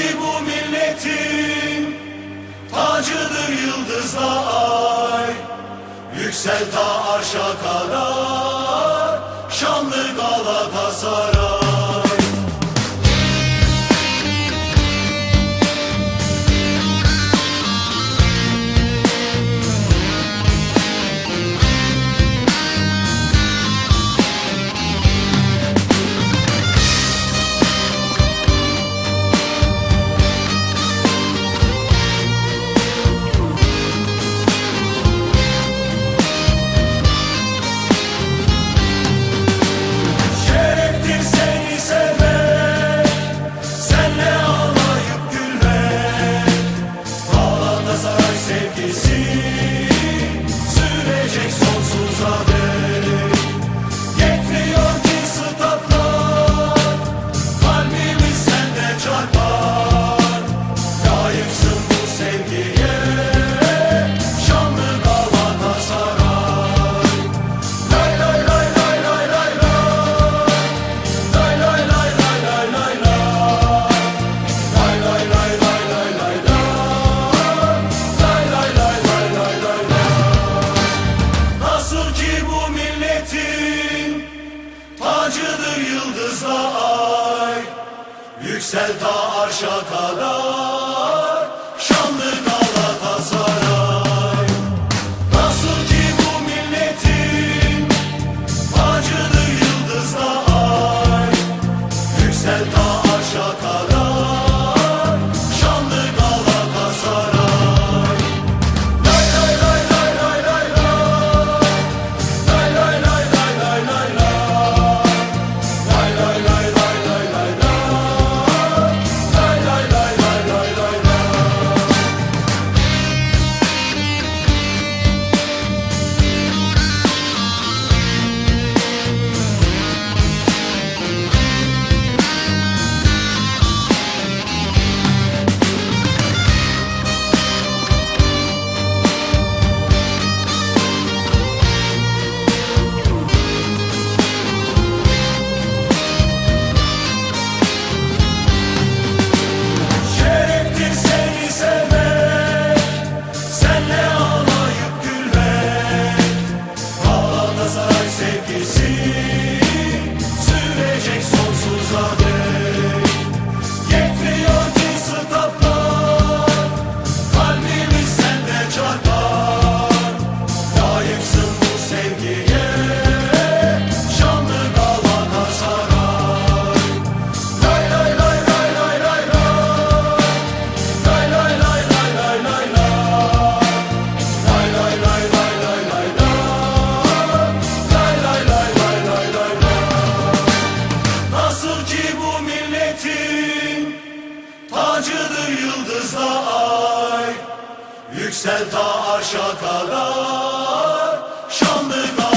ki bu milletin Tacıdır yıldızla ay Yüksel ta arşa kadar Şanlı Galatasaray. Yüksel ta arşa kadar Şanlı Galatasaray Nasıl ki bu milletin Acılı yıldızla ay Yüksel ta Yükselt ta arşa kadar Şanlı